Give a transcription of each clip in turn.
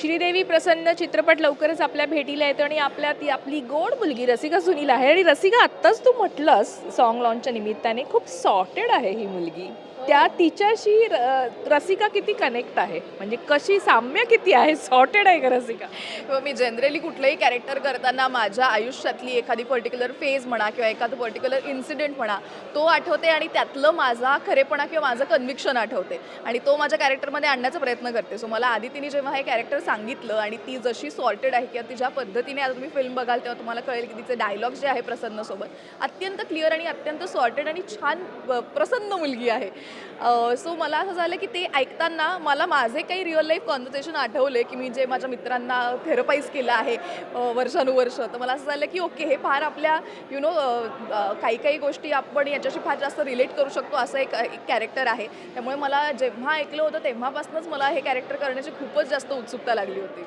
श्रीदेवी प्रसन्न चित्रपट लवकरच आपल्या भेटीला येतो आणि आपल्या ती आपली गोड मुलगी रसिका सुनील आहे. आणि रसिका आत्ताच तू म्हटलंस सॉन्ग लॉन्चच्या निमित्ताने खूप सॉर्टेड आहे ही मुलगी. त्या तिच्याशी र- रसिका किती कनेक्ट आहे? म्हणजे कशी साम्य किती आहे? सॉर्टेड आहे का रसिका? हो, मी जनरली कुठलंही कॅरेक्टर करताना माझ्या आयुष्यातली एखादी पर्टिक्युलर फेज म्हणा किंवा एखादं पर्टिक्युलर इन्सिडेंट म्हणा तो आठवते आणि त्यातलं माझा खरेपणा किंवा माझं कन्व्हिक्शन आठवते. आणि तो माझ्या कॅरेक्टरमध्ये आणण्याचा प्रयत्न करते. सो मला आधी जेव्हा हे कॅरेक्टर सांगितलं आणि ती जशी सॉर्टेड आहे किंवा तिच्या पद्धतीने आता तुम्ही फिल्म बघाल तेव्हा तुम्हाला कळेल की तिचे डायलॉग्स जे आहे प्रसन्नसोबत अत्यंत क्लिअर आणि अत्यंत सॉर्टेड आणि छान प्रसन्न मुलगी आहे. सो मला असं झालं की ते ऐकताना मला माझे काही रिअल लाईफ कॉन्व्हर्सेशन आठवले की मी जे माझ्या मित्रांना थेरपाईज केलं आहे वर्षानुवर्ष. तर मला असं झालं की ओके हे फार आपल्या यु नो काही काही गोष्टी आपण याच्याशी फार जास्त रिलेट करू शकतो असं एक एक कॅरेक्टर आहे. त्यामुळे मला जेव्हा ऐकलं होतं तेव्हापासूनच मला हे कॅरेक्टर करण्याची खूपच जास्त उत्सुकता लागली होती.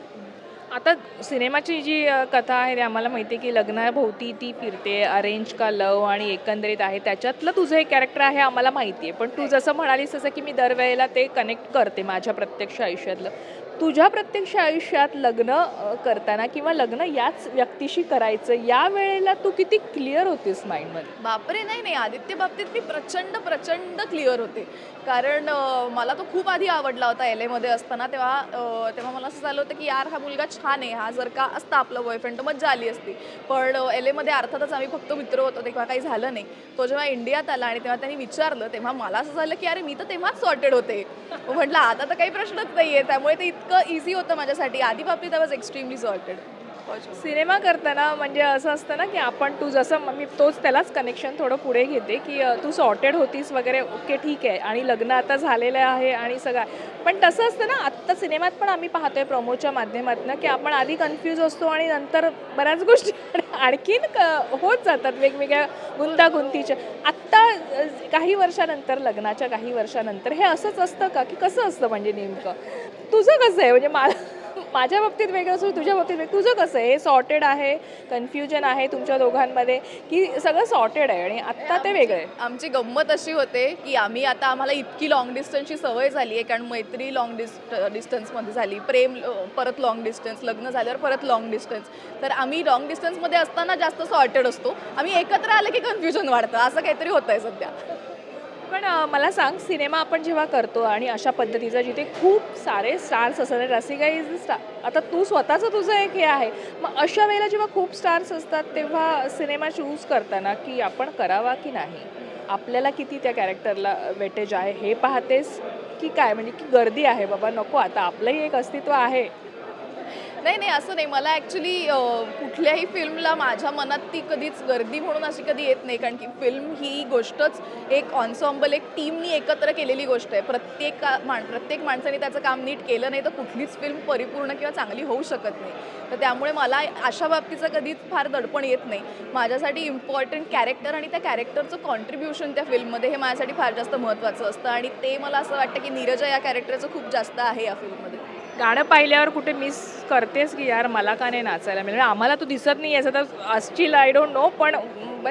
आता सिनेमाची जी कथा आहे ती आम्हाला माहिती आहे की लग्नाभोवती ती फिरते अरेंज का लव आणि एकंदरीत आहे त्याच्यातलं तुझं एक कॅरेक्टर आहे आम्हाला माहिती आहे. पण तू जसं म्हणालीस तसं की मी दरवेळेला ते कनेक्ट करते माझ्या प्रत्यक्ष आयुष्यातलं. तुझ्या प्रत्यक्ष आयुष्यात लग्न करताना किंवा लग्न याच व्यक्तीशी करायचं या वेळेला तू किती क्लिअर होतीस माइंडमध्ये बापरे नाही नाही. आदित्य बाबतीत मी प्रचंड प्रचंड क्लिअर होते. कारण मला तो खूप आधी आवडला होता एल एमध्ये असताना. तेव्हा तेव्हा मला असं झालं होतं की यार हा मुलगा छान आहे. हा जर का असता आपला बॉयफ्रेंड तर मज्जा आली असती. पण एल एमध्ये अर्थातच आम्ही फक्त मित्र होतो. तेव्हा काही झालं नाही. तो जेव्हा इंडियात आला आणि तेव्हा त्यांनी विचारलं तेव्हा मला असं झालं की अरे मी तर तेव्हाच सॉर्टेड होते. म्हटलं आता तर काही प्रश्नच नाही आहे त्यामुळे ते इतकं इझी होतं माझ्यासाठी. आधी बाबतीत I was extremely sorted cinema करताना म्हणजे असं असतं ना की आपण तू जसं मी तोच त्यालाच कनेक्शन थोडं पुढे घेते की तू सॉर्टेड होतीस वगैरे ओके ठीक आहे. आणि लग्न आता झालेलं आहे आणि सगळं. पण तसं असतं ना आत्ता सिनेमात पण आम्ही पाहतोय प्रमोच्या माध्यमातून की आपण आधी कन्फ्यूज असतो आणि नंतर बऱ्याच गोष्टी आणखीन क- होत जातात वेगवेगळ्या गुंतागुंतीच्या आत्ता काही वर्षानंतर लग्नाच्या काही वर्षानंतर हे असंच असतं का? की कसं असतं म्हणजे नेमकं? तुझं कसं आहे? म्हणजे मला माझ्या बाबतीत वेगळं असं तुझ्या बाबतीत वेगळं तुझं कसं आहे? हे सॉर्टेड आहे कन्फ्युजन आहे तुमच्या दोघांमध्ये की सगळं सॉर्टेड आहे आणि आत्ता ते वेगळं आहे. आमची गंमत अशी होते की आम्ही आता आम्हाला इतकी लॉंग डिस्टन्सची सवय झाली आहे कारण मैत्री लॉंग डिस्ट डिस्टन्समध्ये झाली प्रेम परत लॉंग डिस्टन्स लग्न झाल्यावर परत लॉंग डिस्टन्स तर आम्ही लॉंग डिस्टन्समध्ये असताना जास्त सॉर्टेड असतो. आम्ही एकत्र आलं की कन्फ्युजन वाढतं असं काहीतरी होतं आहे सध्या. पण मला सांग सिनेमा आपण जेव्हा करतो आणि अशा पद्धतीचा जिथे खूप सारे स्टार्स असतात रसिका इज स्टार आता तू स्वतःचं तुझं एक हे आहे. मग अशा वेळेला जेव्हा खूप स्टार्स असतात तेव्हा सिनेमा चूज करताना की आपण करावा की नाही? आपल्याला किती त्या कॅरेक्टरला वेटेज आहे हे पाहतेस की काय? म्हणजे की गर्दी आहे बाबा नको आता. आपलंही एक अस्तित्व आहे. नाही नाही असं नाही. मला ॲक्च्युली कुठल्याही फिल्मला माझ्या मनात ती कधीच गर्दी म्हणून अशी कधी येत नाही. कारण की फिल्म ही गोष्टच एक ऑन्सॉम्बल एक टीमनी एकत्र केलेली गोष्ट आहे. प्रत्येक मा प्रत्येक माणसाने त्याचं काम नीट केलं नाही तर कुठलीच फिल्म परिपूर्ण किंवा चांगली होऊ शकत नाही. तर त्यामुळे मला अशा बाबतीचं कधीच फार दडपण येत नाही. माझ्यासाठी इम्पॉर्टंट कॅरेक्टर आणि त्या कॅरेक्टरचं कॉन्ट्रीब्युशन त्या फिल्ममध्ये हे माझ्यासाठी फार जास्त महत्त्वाचं असतं. आणि ते मला असं वाटतं की नीरजा या कॅरेक्टरचं खूप जास्त आहे या फिल्ममध्ये गाणं पाहिल्यावर कुठे मिस करतेस की यार मला का नाही नाचायला मिळेल आम्हाला तू दिसत नाही याचं तर असतील आय डोंट नो पण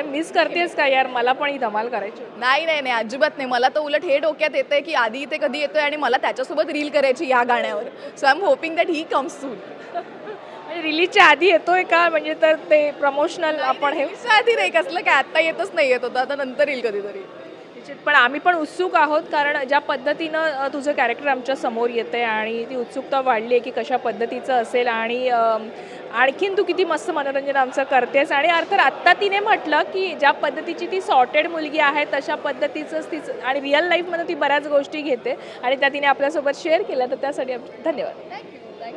मिस करतेस का यार? मला पण ही धमाल करायची. नाही नाही नाही अजिबात नाही. मला तर उलट हे डोक्यात येतंय की आधी इथे कधी येतोय आणि मला त्याच्यासोबत रील करायची या गाण्यावर. So I am hoping that he comes soon म्हणजे रिलीजच्या आधी येतोय का? म्हणजे तर ते प्रमोशनल आपण हे आधी नाही कसलं काय? आता येतच नाही येत होतं आता नंतर येईल कधीतरी. निश्चित. पण आम्ही पण उत्सुक आहोत कारण ज्या पद्धतीनं तुझं कॅरेक्टर आमच्यासमोर येतं आहे आणि ती उत्सुकता वाढली आहे की कशा पद्धतीचं असेल आणि आणखीन तू किती मस्त मनोरंजन आमचं करतेस. आणि अर्थात आत्ता तिने म्हटलं की ज्या पद्धतीची ती सॉर्टेड मुलगी आहे तशा पद्धतीचंच तिचं आणि रिअल लाईफमध्ये ती बऱ्याच गोष्टी घेते आणि त्या तिने आपल्यासोबत शेअर केल्या. तर त्यासाठी धन्यवाद. Thank you thank you